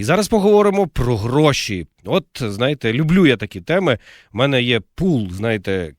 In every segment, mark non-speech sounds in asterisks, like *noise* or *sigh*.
І зараз поговоримо про гроші. От, знаєте, люблю я такі теми. У мене є пул, знаєте,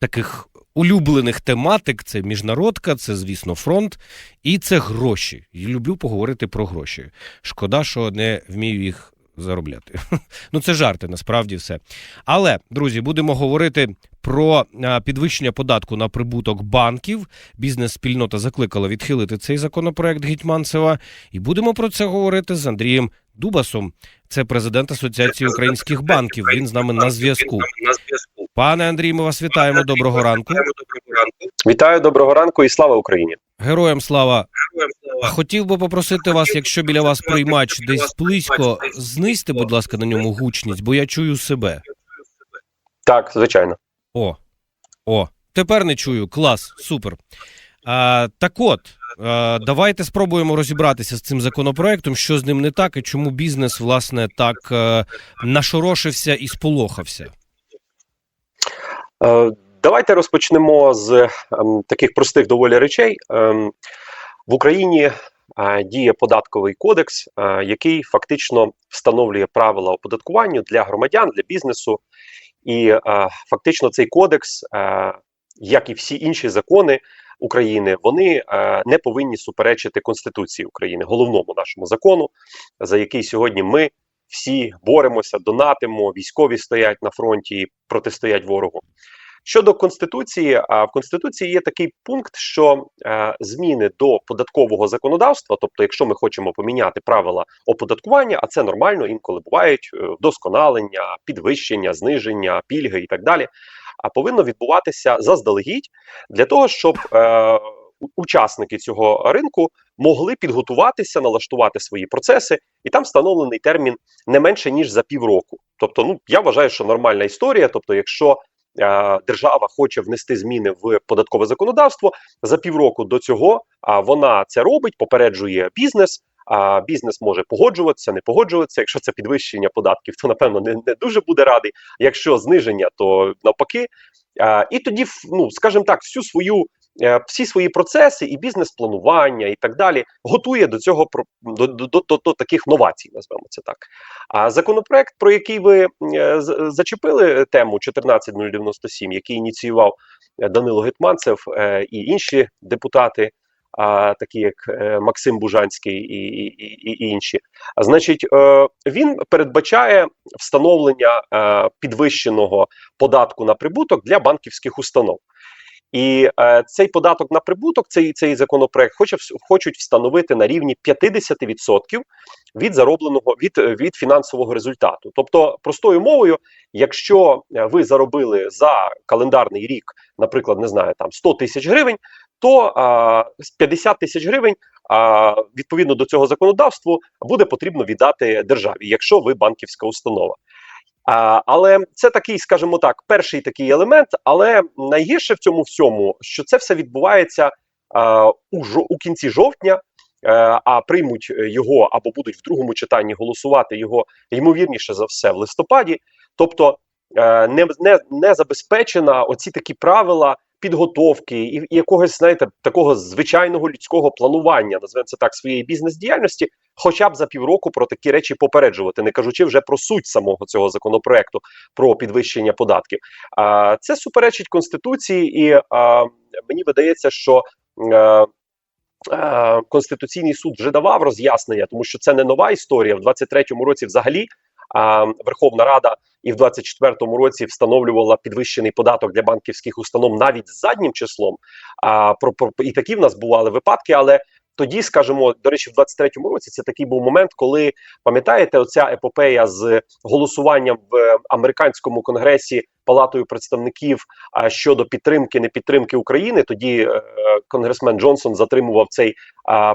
таких улюблених тематик: це міжнародка, це, звісно, фронт, і це гроші. І люблю поговорити про гроші. Шкода, що не вмію їх заробляти. *laughs* Ну, це жарти, насправді все. Але, друзі, будемо говорити про підвищення податку на прибуток банків. Бізнес-спільнота закликала відхилити цей законопроект Гетьманцева. І будемо про це говорити з Андрієм Дубасом. Це президент Асоціації українських банків. Він з нами на зв'язку. Пане Андрій, ми вас. Вітаємо, доброго ранку. Вітаю, доброго ранку і слава Україні. Героям слава. Хотів би попросити вас, якщо біля вас приймач десь близько, знизьте, будь ласка, на ньому гучність, бо я чую себе. Так, звичайно. О, о, тепер не чую. Клас, супер. А, так от, а, давайте спробуємо розібратися з цим законопроектом, що з ним не так і чому бізнес, власне, так е, нашорошився і сполохався. Давайте розпочнемо з ем, таких простих доволі речей. Ем, в Україні е, діє податковий кодекс, е, який фактично встановлює правила оподаткування для громадян, для бізнесу. І е, фактично цей кодекс, е, як і всі інші закони України, вони е, не повинні суперечити Конституції України, головному нашому закону, за який сьогодні ми всі боремося, донатимо, військові стоять на фронті і протистоять ворогу. Щодо конституції, а в конституції є такий пункт, що е, зміни до податкового законодавства, тобто, якщо ми хочемо поміняти правила оподаткування, а це нормально, інколи бувають е, вдосконалення, підвищення, зниження, пільги і так далі. А повинно відбуватися заздалегідь для того, щоб е, учасники цього ринку могли підготуватися, налаштувати свої процеси, і там встановлений термін не менше ніж за півроку. Тобто, ну я вважаю, що нормальна історія. Тобто, якщо держава хоче внести зміни в податкове законодавство за півроку до цього, вона це робить, попереджує бізнес. А бізнес може погоджуватися, не погоджуватися. Якщо це підвищення податків, то напевно не, не дуже буде радий. Якщо зниження, то навпаки. І тоді, ну скажімо так, всю свою е, всі свої процеси і бізнес-планування і так далі готує до цього до, до, до, до, таких новацій, назвемо це так. А законопроект, про який ви е, зачепили тему 14097, який ініціював е, Данило Гетманцев е, і інші депутати, а, такі як е, Максим Бужанський і, і, і, інші. Значить, е, він передбачає встановлення е, підвищеного податку на прибуток для банківських установ. І е, цей податок на прибуток, цей, цей законопроект хоче, хочуть встановити на рівні 50% від заробленого від, е, від фінансового результату. Тобто, простою мовою, якщо е, ви заробили за календарний рік, наприклад, не знаю, там 100 тисяч гривень, то з 50 тисяч гривень а, відповідно до цього законодавства буде потрібно віддати державі, якщо ви банківська установа. А, але це такий, скажімо так, перший такий елемент. Але найгірше в цьому всьому, що це все відбувається а, у, у кінці жовтня. е, А приймуть його або будуть в другому читанні голосувати його ймовірніше за все в листопаді. Тобто е, не, не, не забезпечена оці такі правила підготовки і, якогось, знаєте, такого звичайного людського планування, називаємо це так, своєї бізнес-діяльності, хоча б за півроку про такі речі попереджувати, не кажучи вже про суть самого цього законопроекту про підвищення податків. А це суперечить конституції, і а, мені видається, що. е, е, Конституційний суд вже давав роз'яснення, тому що це не нова історія. В 23-му році, взагалі, Верховна Рада і в 24-му році встановлювала підвищений податок для банківських установ навіть заднім числом. А про, про і такі в нас бували випадки, але тоді, скажімо, до речі, в 23-му році це такий був момент, коли пам'ятаєте, оця епопея з голосуванням в американському конгресі палатою представників щодо підтримки непідтримки України. Тоді е, конгресмен Джонсон затримував цей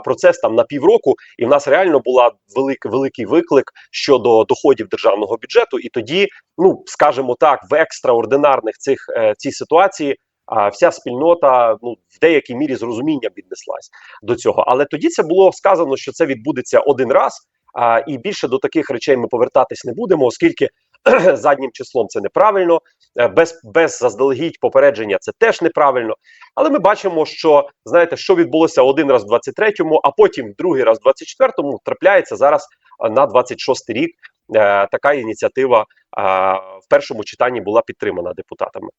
процес там на півроку, і в нас реально була велик, великий виклик щодо доходів державного бюджету. І тоді, ну скажімо так, в екстраординарних цих е, цій ситуації. А вся спільнота ну в деякій мірі з розумінням віднеслась до цього. Але тоді це було сказано, що це відбудеться один раз. А і більше до таких речей ми повертатись не будемо, оскільки *clears throat* заднім числом це неправильно, е, без, без заздалегідь попередження це теж неправильно. Але ми бачимо, що знаєте, що відбулося один раз в 23-му, а потім другий раз в 24-му трапляється зараз е, на 26-й рік. Е, така ініціатива в першому читанні була підтримана депутатами.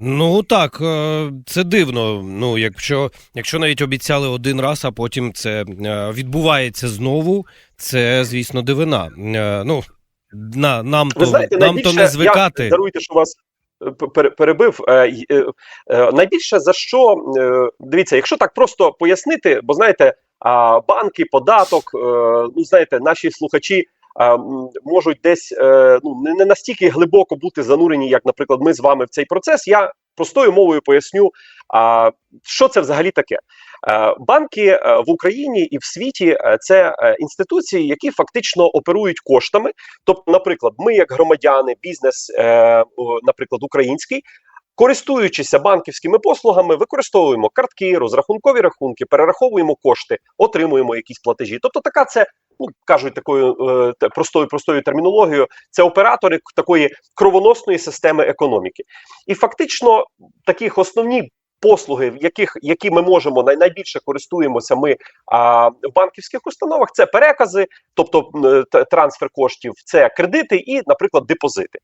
Ну так, е, це дивно. Ну, якщо, якщо навіть обіцяли один раз, а потім це е, відбувається знову, це, звісно, дивина. Е, Ну, на, нам, Ви то, знаєте, нам то не звикати. Я, даруйте, що вас перебив. Найбільше за що дивіться, якщо так просто пояснити, бо знаєте, банки, податок, ну знаєте, наші слухачі. Можуть десь е, ну не, настільки глибоко бути занурені, як, наприклад, ми з вами в цей процес. Я простою мовою поясню, що це взагалі таке. Е, Банки е, в Україні і в світі це інституції, які фактично оперують коштами. Тобто, наприклад, ми, як громадяни, бізнес, наприклад, український, користуючися банківськими послугами, використовуємо картки, розрахункові рахунки, перераховуємо кошти, отримуємо якісь платежі. Тобто, така це. Ну, кажуть такою е, простою простою термінологією, це оператори такої кровоносної системи економіки. І фактично таких основні послуги, в яких які ми можемо найбільше користуємося ми а, в банківських установах, це перекази, тобто е, трансфер коштів, це кредити і, наприклад, депозити.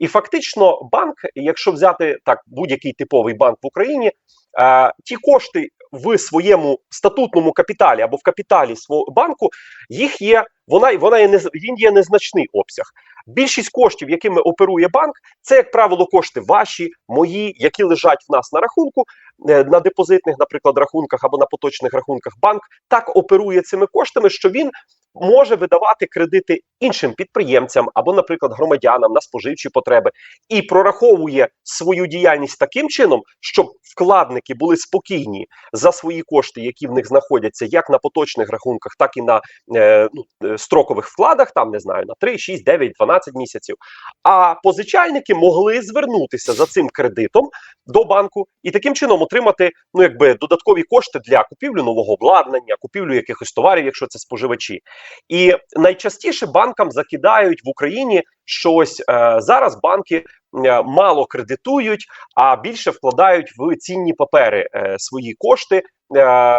І фактично, банк, якщо взяти так будь-який типовий банк в Україні, е, ті кошти в своєму статутному капіталі або в капіталі свого банку, їх є. Вона вона є нез- він є незначний обсяг. Більшість коштів, якими оперує банк, це як правило кошти ваші, мої, які лежать в нас на рахунку, е, на депозитних, наприклад, рахунках або на поточних рахунках. Банк так оперує цими коштами, що він може видавати кредити іншим підприємцям або, наприклад, громадянам на споживчі потреби і прораховує свою діяльність таким чином, щоб вкладники були спокійні за свої кошти, які в них знаходяться, як на поточних рахунках, так і на е, ну, е, строкових вкладах, там не знаю, на 3, 6, 9, 12 місяців. А позичальники могли звернутися за цим кредитом до банку і таким чином отримати ну якби додаткові кошти для купівлі нового обладнання, купівлю якихось товарів, якщо це споживачі. І найчастіше банкам закидають в Україні, що ось е, зараз банки е, мало кредитують, а більше вкладають в цінні папери е, свої кошти. е,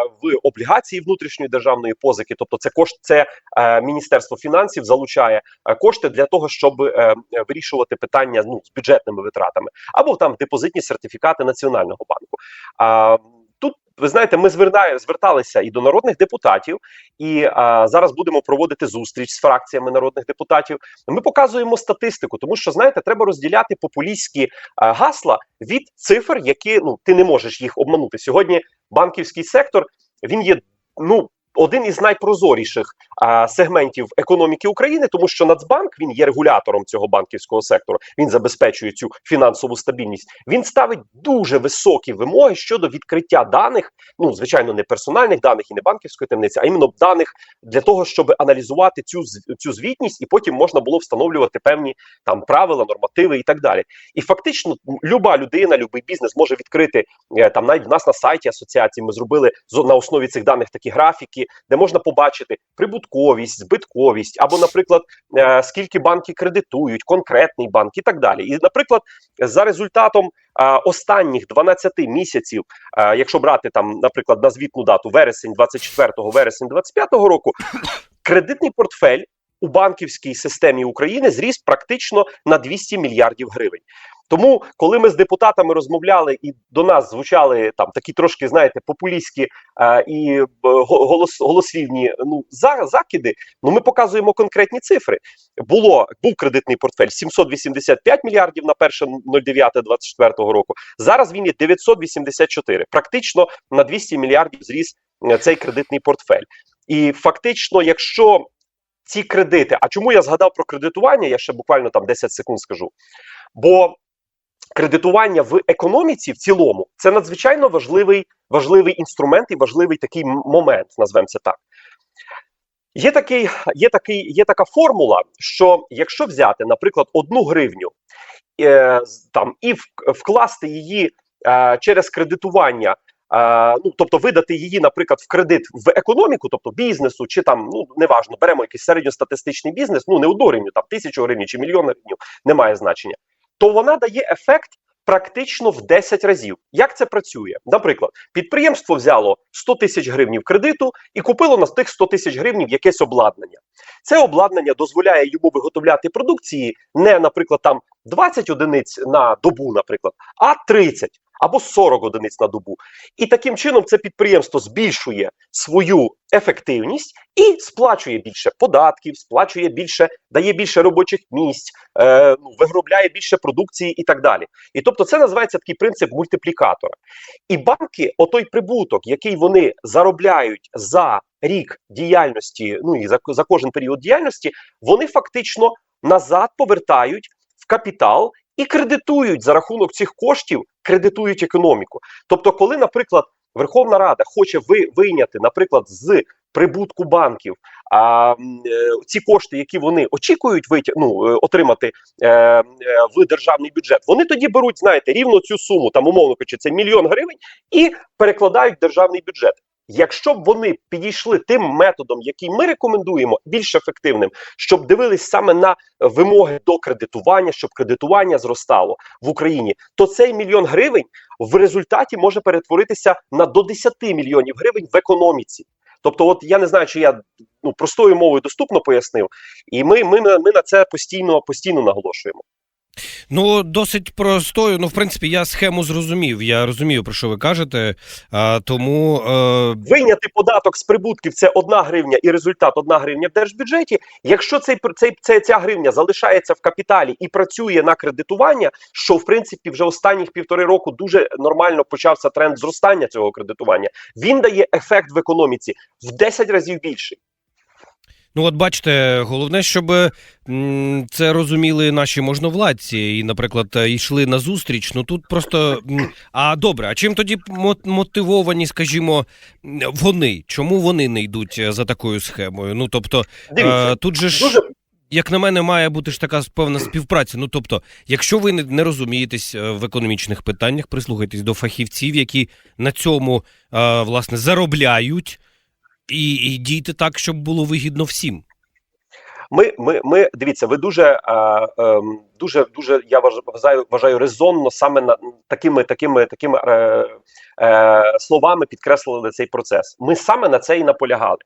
В облігації внутрішньої державної позики, тобто це кошт, це е, міністерство фінансів залучає е, кошти для того, щоб е, е, вирішувати питання ну з бюджетними витратами, або там депозитні сертифікати національного банку. А тут ви знаєте, ми звертає, зверталися і до народних депутатів, і а, зараз будемо проводити зустріч з фракціями народних депутатів. Ми показуємо статистику, тому що знаєте, треба розділяти популістські а, гасла від цифр, які ну ти не можеш їх обманути. Сьогодні банківський сектор він є ну. Один із найпрозоріших а, сегментів економіки України, тому що Нацбанк він є регулятором цього банківського сектору. Він забезпечує цю фінансову стабільність. Він ставить дуже високі вимоги щодо відкриття даних. Ну звичайно, не персональних даних і не банківської таємниці, а іменно даних для того, щоб аналізувати цю цю звітність, і потім можна було встановлювати певні там правила, нормативи і так далі. І фактично, люба людина, любий бізнес може відкрити е, там навіть в нас на сайті асоціації. Ми зробили на основі цих даних такі графіки, де можна побачити прибутковість, збитковість, або, наприклад, е, скільки банки кредитують, конкретний банк і так далі. І, наприклад, за результатом е, останніх 12 місяців, е, якщо брати там, наприклад, на звітну дату вересень 24 вересень 25 року, кредитний портфель у банківській системі України зріс практично на 200 мільярдів гривень. Тому, коли ми з депутатами розмовляли і до нас звучали там такі трошки, знаєте, популістські е, і е, голос, голослівні ну за, закиди, ну ми показуємо конкретні цифри. Було був кредитний портфель 785 мільярдів на 1.09.24 року. Зараз він є 984. Практично на 200 мільярдів зріс е, цей кредитний портфель. І фактично, якщо ці кредити, а чому я згадав про кредитування? Я ще буквально там 10 секунд скажу. Бо кредитування в економіці в цілому це надзвичайно важливий, важливий інструмент і важливий такий момент, назвемо це так. Є, такий, є, такий, є така формула, що якщо взяти, наприклад, одну гривню е, там, і вкласти її е, через кредитування Е, ну, тобто видати її, наприклад, в кредит в економіку, тобто бізнесу, чи там, ну неважно, беремо якийсь середньостатистичний бізнес, ну не одну гривню, там тисячу гривень чи мільйон гривень, немає значення, то вона дає ефект практично в 10 разів. Як це працює? Наприклад, підприємство взяло 100 тисяч гривнів кредиту і купило на тих 100 тисяч гривнів якесь обладнання. Це обладнання дозволяє йому виготовляти продукції не, наприклад, там 20 одиниць на добу, наприклад, а 30 або 40 одиниць на добу. І таким чином це підприємство збільшує свою ефективність і сплачує більше податків, сплачує більше, дає більше робочих місць, е, ну, виробляє більше продукції і так далі. І тобто, це називається такий принцип мультиплікатора. І банки, отой прибуток, який вони заробляють за рік діяльності, ну і за, за кожен період діяльності, вони фактично назад повертають в капітал і кредитують за рахунок цих коштів, кредитують економіку. Тобто, коли, наприклад, Верховна Рада хоче ви, вийняти, наприклад, з прибутку банків а, е, ці кошти, які вони очікують витя, ну, е, отримати е, е, в державний бюджет, вони тоді беруть, знаєте, рівно цю суму, там умовно кажучи, це мільйон гривень, і перекладають в державний бюджет. Якщо б вони підійшли тим методом, який ми рекомендуємо, більш ефективним, щоб дивились саме на вимоги до кредитування, щоб кредитування зростало в Україні, то цей мільйон гривень в результаті може перетворитися на до 10 мільйонів гривень в економіці. Тобто, от я не знаю, чи я ну простою мовою доступно пояснив, і ми, ми, ми на це постійно постійно наголошуємо. Ну, досить простою. Ну, в принципі, я схему зрозумів. Я розумію, про що ви кажете. А, тому е, Вийняти податок з прибутків це одна гривня, і результат одна гривня в держбюджеті. Якщо цей цей, цей ця гривня залишається в капіталі і працює на кредитування, що в принципі вже останніх півтори року дуже нормально почався тренд зростання цього кредитування. Він дає ефект в економіці в 10 разів більший. Ну, от бачите, головне, щоб це розуміли наші можновладці, і, наприклад, йшли на зустріч. Ну тут просто. А добре, а чим тоді мотивовані, скажімо, вони? Чому вони не йдуть е, за такою схемою? Ну тобто, Дивіться, е, тут же ж. дуже Як на мене, має бути ж така певна співпраця. Ну тобто, якщо ви не, розумієтесь е, в економічних питаннях, прислухайтесь до фахівців, які на цьому власне заробляють, і, і дійте так, щоб було вигідно всім. Ми, ми, ми дивіться, ви дуже, е, е, дуже, дуже я вваж- вважаю, вважаю резонно саме на такими, такими, такими е, е, словами підкреслили цей процес. Ми саме на це і наполягали.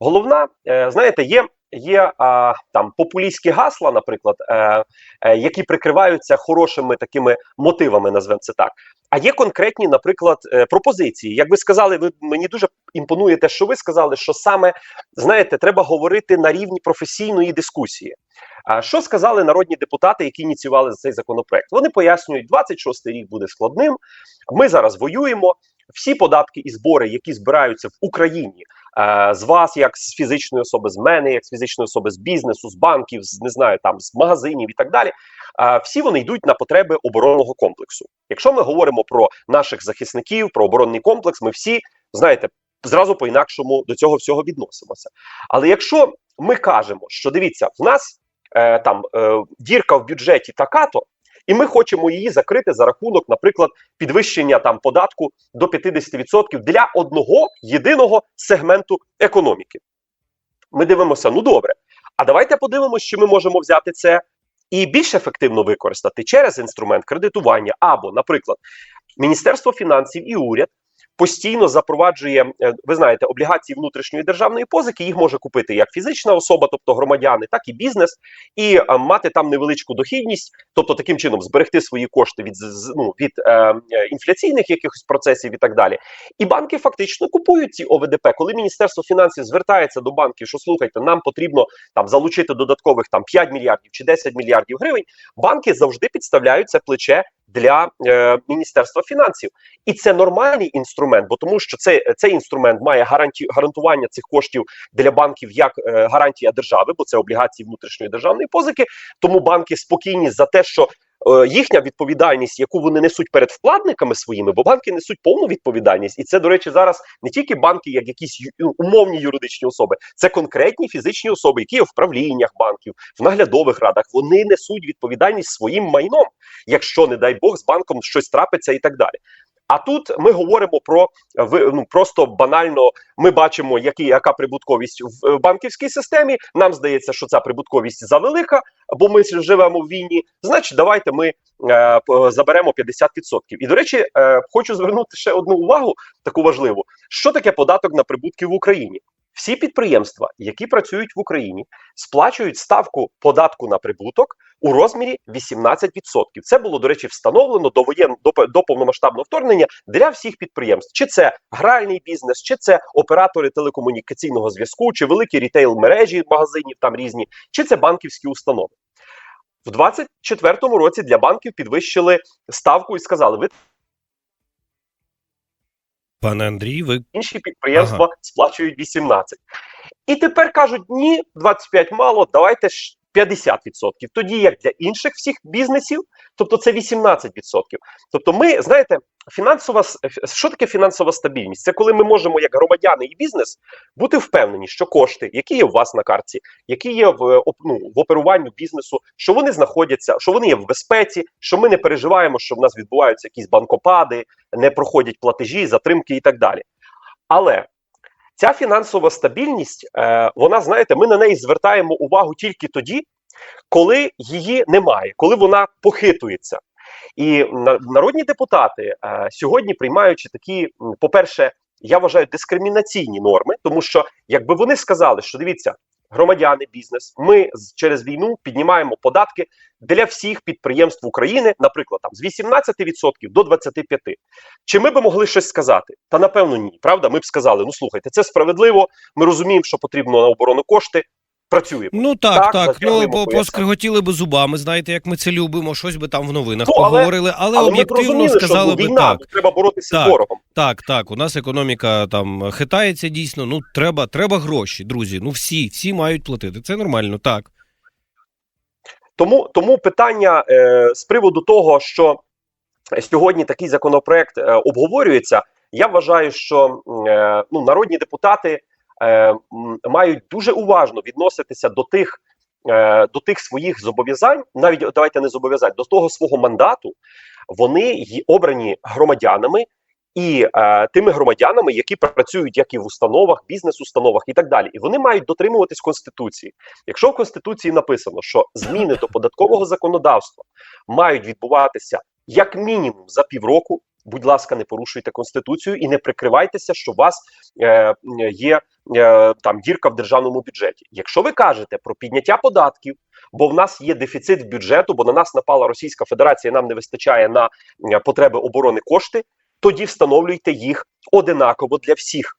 Головна, е, знаєте, є. Є а, там популістські гасла, наприклад, е, е, які прикриваються хорошими такими мотивами, назвемо це так. А є конкретні, наприклад, е, пропозиції. Як ви сказали, ви мені дуже імпонує те, що ви сказали, що саме знаєте, треба говорити на рівні професійної дискусії. А що сказали народні депутати, які ініціювали цей законопроект? Вони пояснюють, 26-й рік буде складним. Ми зараз воюємо. Всі податки і збори, які збираються в Україні, з вас, як з фізичної особи, з мене, як з фізичної особи, з бізнесу, з банків, з не знаю, там з магазинів і так далі. е, всі вони йдуть на потреби оборонного комплексу. Якщо ми говоримо про наших захисників, про оборонний комплекс, ми всі знаєте, зразу по-інакшому до цього всього відносимося. Але якщо ми кажемо, що дивіться, в нас е, там е, дірка в бюджеті така-то, і ми хочемо її закрити за рахунок, наприклад, підвищення там податку до 50% для одного єдиного сегменту економіки. Ми дивимося, ну добре. А давайте подивимося, що ми можемо взяти це і більш ефективно використати через інструмент кредитування, або, наприклад, Міністерство фінансів і уряд постійно запроваджує, е, ви знаєте, облігації внутрішньої державної позики. Їх може купити як фізична особа, тобто громадяни, так і бізнес, і е, мати там невеличку дохідність, тобто таким чином зберегти свої кошти від ну, від е, е, інфляційних якихось процесів і так далі. І банки фактично купують ці ОВДП. Коли Міністерство фінансів звертається до банків, що слухайте, нам потрібно там залучити додаткових там 5 мільярдів чи 10 мільярдів гривень. Банки завжди підставляють це плече для е, Міністерства фінансів. І це нормальний інструмент, бо тому що цей, цей інструмент має гаранті, гарантування цих коштів для банків як е, гарантія держави, бо це облігації внутрішньої державної позики. Тому банки спокійні за те, що їхня відповідальність, яку вони несуть перед вкладниками своїми, бо банки несуть повну відповідальність, і це, до речі, зараз не тільки банки, як якісь ну, умовні юридичні особи, це конкретні фізичні особи, які є в правліннях банків, в наглядових радах. Вони несуть відповідальність своїм майном, якщо, не дай Бог, з банком щось трапиться і так далі. А тут ми говоримо про ви- ну, просто банально. Ми бачимо, які, яка прибутковість в е, банківській системі. Нам здається, що ця прибутковість завелика, бо ми живемо в війні. Значить, давайте ми е, заберемо 50%. І до речі, е, хочу звернути ще одну увагу, таку важливу: що таке податок на прибутки в Україні? Всі підприємства, які працюють в Україні, сплачують ставку податку на прибуток у розмірі 18%. Це було, до речі, встановлено до воєн до, до повномасштабного вторгнення для всіх підприємств. Чи це гральний бізнес, чи це оператори телекомунікаційного зв'язку, чи великі рітейл мережі магазинів там різні, чи це банківські установи. В 24-му році для банків підвищили ставку і сказали: ви Пане Андрій, ви інші підприємства сплачують 18. І тепер кажуть: ні, 25 мало, давайте 50%. Тоді як для інших всіх бізнесів, тобто це 18%. Тобто, ми знаєте, фінансова що таке фінансова стабільність? Це коли ми можемо, як громадяни і бізнес, бути впевнені, що кошти, які є у вас на картці, які є в, ну, в оперуванні бізнесу, що вони знаходяться, що вони є в безпеці, що ми не переживаємо, що в нас відбуваються якісь банкопади, не проходять платежі, затримки і так далі. Але ця фінансова стабільність, е, вона знаєте, ми на неї звертаємо увагу тільки тоді, коли її немає, коли вона похитується. І народні депутати е, сьогодні приймаючи такі, по-перше, я вважаю дискримінаційні норми, тому що якби вони сказали, що дивіться, громадяни, бізнес, ми через війну піднімаємо податки для всіх підприємств України, наприклад, там з 18% до 25%. Чи ми би могли щось сказати? Та напевно ні. Правда, ми б сказали: ну слухайте, це справедливо. Ми розуміємо, що потрібно на оборону кошти. Працюємо. ну так, Так, так. Ну по- поскриготіли би зубами. Знаєте, як ми це любимо, щось би там в новинах Ну, але- поговорили, але, Але об'єктивно сказали би ну, війна, так. треба боротися Так. з ворогом. Так, так. У нас економіка там хитається дійсно. Ну треба, треба гроші, друзі. Ну всі, всі мають платити. Це нормально, так. Тому, тому питання е, з приводу того, що сьогодні такий законопроект е, обговорюється, я вважаю, що е, ну, народні депутати е, мають дуже уважно відноситися до тих. е, До тих своїх зобов'язань, навіть давайте не зобов'язань, до того свого мандату, вони обрані громадянами і е, тими громадянами, які працюють як і в установах, бізнес-установах і так далі. І вони мають дотримуватись конституції. Якщо в конституції написано, що зміни до податкового законодавства мають відбуватися як мінімум за півроку. Будь ласка, не порушуйте конституцію і не прикривайтеся, що у вас е, є там дірка в державному бюджеті. Якщо ви кажете про підняття податків, бо в нас є дефіцит бюджету, бо на нас напала Російська Федерація, нам не вистачає на е, потреби оборони кошти, тоді встановлюйте їх одинаково для всіх.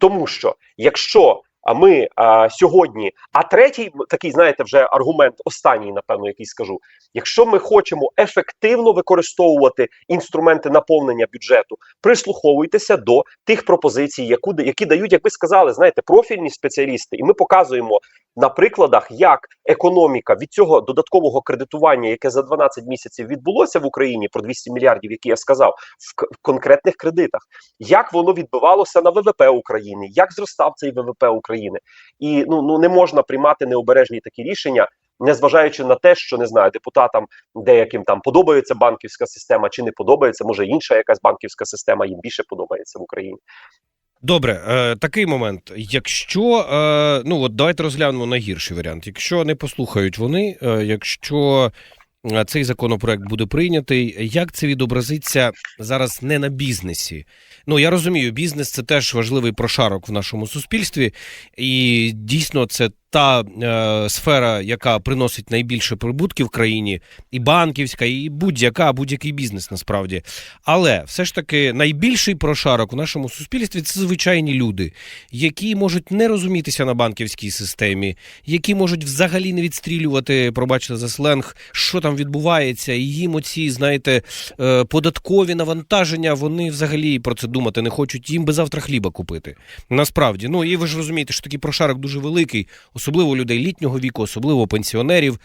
Тому що якщо а ми а, сьогодні, а третій такий, знаєте, вже аргумент, останній, напевно, який скажу: якщо ми хочемо ефективно використовувати інструменти наповнення бюджету, прислуховуйтеся до тих пропозицій, яку, які дають, як ви сказали, знаєте, профільні спеціалісти, і ми показуємо на прикладах, як економіка від цього додаткового кредитування, яке за 12 місяців відбулося в Україні, про 200 мільярдів, які я сказав, в, в конкретних кредитах, як воно відбивалося на ВВП України, як зростав цей ВВП України, і ну ну не можна приймати необережні такі рішення. Незважаючи на те, що не знаю, депутатам деяким там подобається банківська система чи не подобається, може інша якась банківська система їм більше подобається в Україні. Добре, е, такий момент. Якщо е, ну от давайте розглянемо найгірший варіант. Якщо не послухають вони, е, якщо цей законопроект буде прийнятий, як це відобразиться зараз не на бізнесі? Ну я розумію, бізнес це теж важливий прошарок в нашому суспільстві, і дійсно це та е, сфера, яка приносить найбільше прибутків країні, і банківська, і будь-яка, будь-який бізнес насправді. Але все ж таки найбільший прошарок в нашому суспільстві це звичайні люди, які можуть не розумітися на банківській системі, які можуть взагалі не відстрілювати, пробачте за сленг, що там відбувається, і їм оці, знаєте, е, податкові навантаження, вони взагалі про це думати не хочуть. Їм би завтра хліба купити. Насправді, ну і ви ж розумієте, що такий прошарок дуже великий, особливо людей літнього віку, особливо пенсіонерів.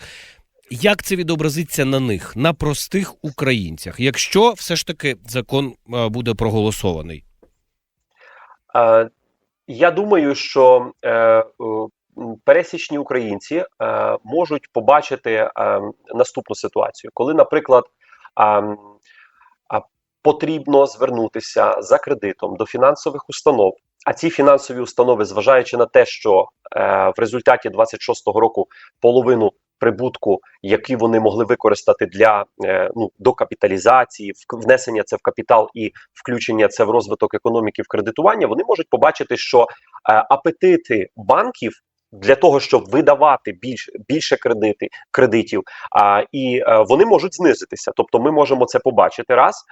Як це відобразиться на них, на простих українцях, якщо все ж таки закон е, буде проголосований? Е, я думаю, що е, пересічні українці можуть побачити наступну ситуацію, коли, наприклад, потрібно звернутися за кредитом до фінансових установ. А ці фінансові установи, зважаючи на те, що е, в результаті 26-го року половину прибутку, які вони могли використати для е, ну докапіталізації, внесення це в капітал і включення це в розвиток економіки в кредитування, вони можуть побачити, що е, апетити банків. Для того щоб видавати більш більше кредити кредитів, а і е, вони можуть знизитися. Тобто, ми можемо це побачити раз.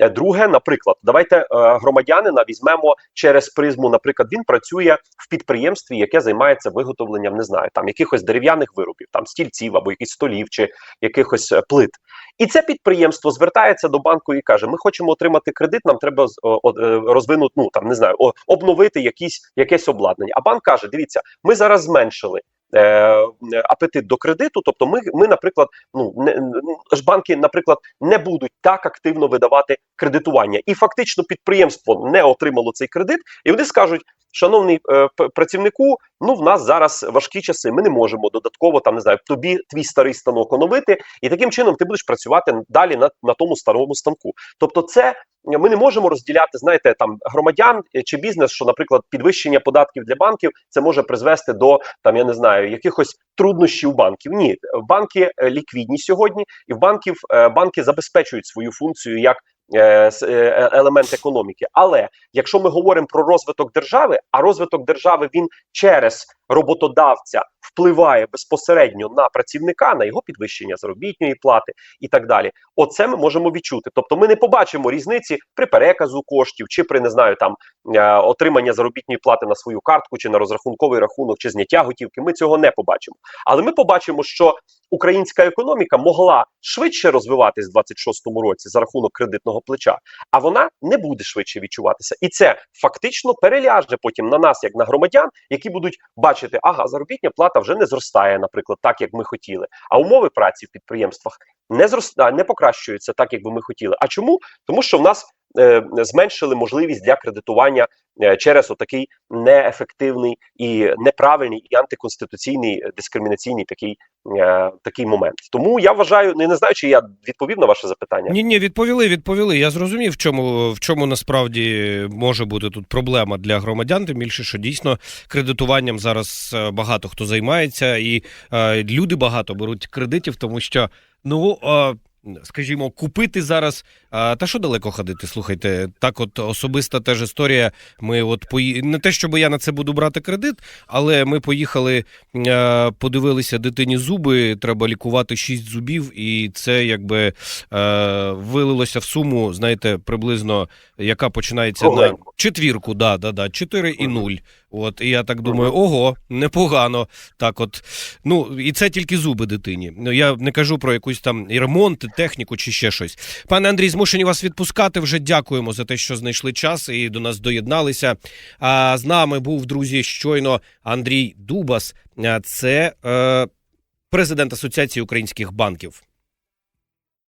Е, Друге, наприклад, давайте е, громадянина візьмемо через призму. Наприклад, він працює в підприємстві, яке займається виготовленням, не знаю, там якихось дерев'яних виробів, там стільців або якихось столів чи якихось е, плит. І це підприємство звертається до банку і каже: Ми хочемо отримати кредит, нам треба розвинути, ну там не знаю, обновити якісь якесь обладнання. А банк каже: Дивіться, ми зараз зменшили. Е, Апетит до кредиту, тобто ми, ми, наприклад, ну не ж банки, наприклад, не будуть так активно видавати кредитування, і фактично підприємство не отримало цей кредит, і вони скажуть: шановний е, працівнику, ну в нас зараз важкі часи. Ми не можемо додатково там не знаю, тобі твій старий станок оновити, і таким чином ти будеш працювати далі на, на тому старому станку. Тобто, це ми не можемо розділяти, знаєте, там громадян е, чи бізнес, що, наприклад, підвищення податків для банків це може призвести до там, я не знаю, якихось труднощів банків. Ні, банки е, ліквідні сьогодні, і в банків е, банки забезпечують свою функцію як. Елемент економіки, але якщо ми говоримо про розвиток держави, а розвиток держави він через роботодавця впливає безпосередньо на працівника, на його підвищення заробітної плати і так далі. Оце ми можемо відчути. Тобто, ми не побачимо різниці при переказу коштів, чи при не знаю там е, отримання заробітної плати на свою картку, чи на розрахунковий рахунок, чи зняття готівки. Ми цього не побачимо. Але ми побачимо, що українська економіка могла швидше розвиватись в 26-му році за рахунок кредитного плеча, а вона не буде швидше відчуватися, і це фактично переляже потім на нас, як на громадян, які будуть бачити, ага, заробітня плата вже не зростає, наприклад, так як ми хотіли. А умови праці в підприємствах не зростає, не покращуються так, як би ми хотіли. А чому? Тому що в нас зменшили можливість для кредитування е, через отакий неефективний і неправильний і антиконституційний е, дискримінаційний такий, е, такий момент. Тому я вважаю, не, не знаю, чи я відповів на ваше запитання. Ні, ні, відповіли, відповіли. Я зрозумів, в чому, в чому насправді може бути тут проблема для громадян. Тим більше, що дійсно кредитуванням зараз е, багато хто займається, і е, люди багато беруть кредитів, тому що ну. Е, Скажімо, купити зараз, а, та що далеко ходити? Слухайте, так, от особиста теж історія. Ми от пої... не те, щоб я на це буду брати кредит, але ми поїхали, подивилися дитині зуби. Треба лікувати шість зубів, і це якби вилилося в суму, знаєте, приблизно яка починається на четвірку, да, да, да, 4 і 0. От, і я так думаю, ого, непогано. Так, от, ну, і це тільки зуби дитині. Ну, я не кажу про якусь там і ремонт, техніку чи ще щось. Пане Андрій, змушені вас відпускати. Вже дякуємо за те, що знайшли час і до нас доєдналися. А з нами був, друзі, щойно Андрій Дубас. Це е, президент Асоціації українських банків.